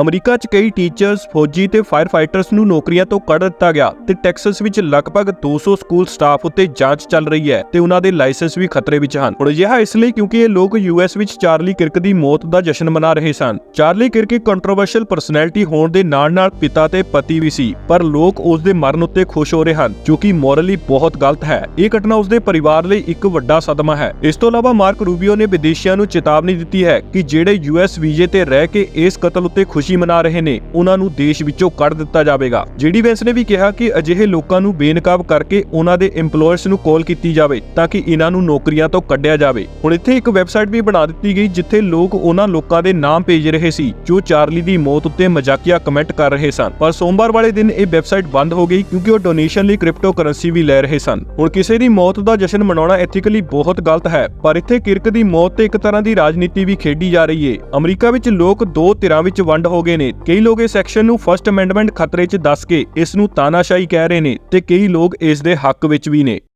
America 'ਚ ਕਈ teachers, ਫੌਜੀ ਤੇ ਫਾਇਰ ਫਾਈਟਰਸ ਨੂੰ ਨੌਕਰੀਆਂ ਤੋਂ ਕੱਢ ਦਿੱਤਾ ਗਿਆ ਤੇ ਟੈਕਸਸ ਵਿੱਚ ਲਗਭਗ 200 ਸਕੂਲ ਸਟਾਫ ਉੱਤੇ ਜਾਂਚ ਚੱਲ ਰਹੀ ਹੈ ਤੇ ਉਹਨਾਂ ਦੇ ਲਾਇਸੈਂਸ ਵੀ ਖਤਰੇ ਵਿੱਚ ਹਨ। ਹੁਣ ਅਜਿਹਾ ਇਸ ਲਈ ਕਿਉਂਕਿ ਇਹ ਲੋਕ ਯੂਐਸ ਵਿੱਚ ਚਾਰਲੀ ਕਿਰਕ ਦੀ ਮੌਤ ਦਾ ਜਸ਼ਨ ਮਨਾ ਰਹੇ ਸਨ। ਚਾਰਲੀ ਕਿਰਕ ਇੱਕ ਕੰਟਰੋਵਰਸ਼ੀਅਲ ਪਰਸਨੈਲਿਟੀ ਹੋਣ ਦੇ ਨਾਲ-ਨਾਲ ਪਿਤਾ ਤੇ ਪਤੀ ਵੀ ਸੀ ਪਰ ਲੋਕ ਉਸ ਦੇ ਮਰਨ ਉੱਤੇ ਖੁਸ਼ ਹੋ ਰਹੇ ਹਨ ਜੋ ਕਿ ਮੋਰਲੀ ਬਹੁਤ ਗਲਤ ਹੈ। ਇਹ ਘਟਨਾ ਉਸ ਦੇ ਪਰਿਵਾਰ ਲਈ ਇੱਕ ਵੱਡਾ ਸਦਮਾ ਹੈ। ਇਸ ਤੋਂ ਇਲਾਵਾ ਮਾਰਕ ਰੂਬੀਓ ਨੇ ਵਿਦੇਸ਼ੀਆਂ ਨੂੰ ਚੇਤਾਵਨੀ ਦਿੱਤੀ ਹੈ ਕਿ ਜਿਹੜੇ ਯੂਐਸ ਵੀਜ਼ੇ ਤੇ ਰਹਿ ਕੇ ਇਸ ਕਤਲ ਉੱਤੇ ਖੁਸ਼ ਮਨਾ ਰਹੇ ਨੇ, ਉਹਨਾਂ ਨੂੰ ਦੇਸ਼ ਵਿੱਚੋਂ ਕੱਢ ਦਿੱਤਾ ਜਾਵੇਗਾ। ਜੀਡੀ ਵੈਂਸ ਨੇ ਵੀ ਕਿਹਾ ਕਿ ਅਜਿਹੇ ਲੋਕਾਂ ਨੂੰ ਬੇਨਕਾਬ ਕਰਕੇ ਉਹਨਾਂ ਦੇ EMPLOYERS ਨੂੰ ਕਾਲ ਕੀਤੀ ਜਾਵੇ, ਤਾਂ ਕਿ ਇਹਨਾਂ ਨੂੰ ਨੌਕਰੀਆਂ ਤੋਂ ਕੱਢਿਆ ਜਾਵੇ। ਹੁਣ ਇੱਥੇ ਇੱਕ ਵੈਬਸਾਈਟ ਵੀ ਬਣਾ ਦਿੱਤੀ ਗਈ, ਜਿੱਥੇ ਲੋਕ ਉਹਨਾਂ ਲੋਕਾਂ ਦੇ ਨਾਮ ਭੇਜ ਰਹੇ ਸੀ, ਜੋ ਚਾਰਲੀ ਦੀ ਮੌਤ ਉੱਤੇ ਮਜ਼ਾਕੀਆ ਕਮੈਂਟ ਕਰ ਰਹੇ ਸਨ। ਪਰ ਸੋਮਵਾਰ ਵਾਲੇ ਦਿਨ ਇਹ ਵੈਬਸਾਈਟ ਬੰਦ ਹੋ ਗਈ, ਕਿਉਂਕਿ ਉਹ ਡੋਨੇਸ਼ਨ ਲਈ ਕ੍ਰਿਪਟੋ ਕਰੰਸੀ ਵੀ ਲੈ ਰਹੇ ਸਨ। ਹੁਣ ਕਿਸੇ ਦੀ ਮੌਤ ਦਾ ਜਸ਼ਨ ਮਨਾਉਣਾ ਐਥੀਕਲੀ ਬਹੁਤ ਗਲਤ ਹੈ, ਪਰ ਇੱਥੇ ਕਿਰਕ ਦੀ ਮੌਤ ਤੇ ਇੱਕ ਤਰ੍ਹਾਂ ਦੀ ਰਾਜਨੀਤੀ ਵੀ ਖੇਡੀ ਜਾ ਰਹੀ ਹੈ ਅਮਰੀਕਾ ਵਿੱਚ ਲੋਕ ਦੋ ਧਿਰਾਂ ਵਿੱਚ ਵੰਡ ਹੋ ਹੋ ਗਏ ਨੇ। ਕਈ ਲੋਕ ਇਸ ਐਕਸ਼ਨ ਨੂੰ ਫਰਸਟ ਅਮੈਂਡਮੈਂਟ ਖਤਰੇ 'ਚ ਦੱਸ ਕੇ ਇਸ ਨੂੰ ਤਾਨਾਸ਼ਾਹੀ ਕਹਿ ਰਹੇ ਨੇ ਤੇ ਕਈ ਲੋਕ ਇਸ ਦੇ ਹੱਕ ਵਿੱਚ ਵੀ ਨੇ।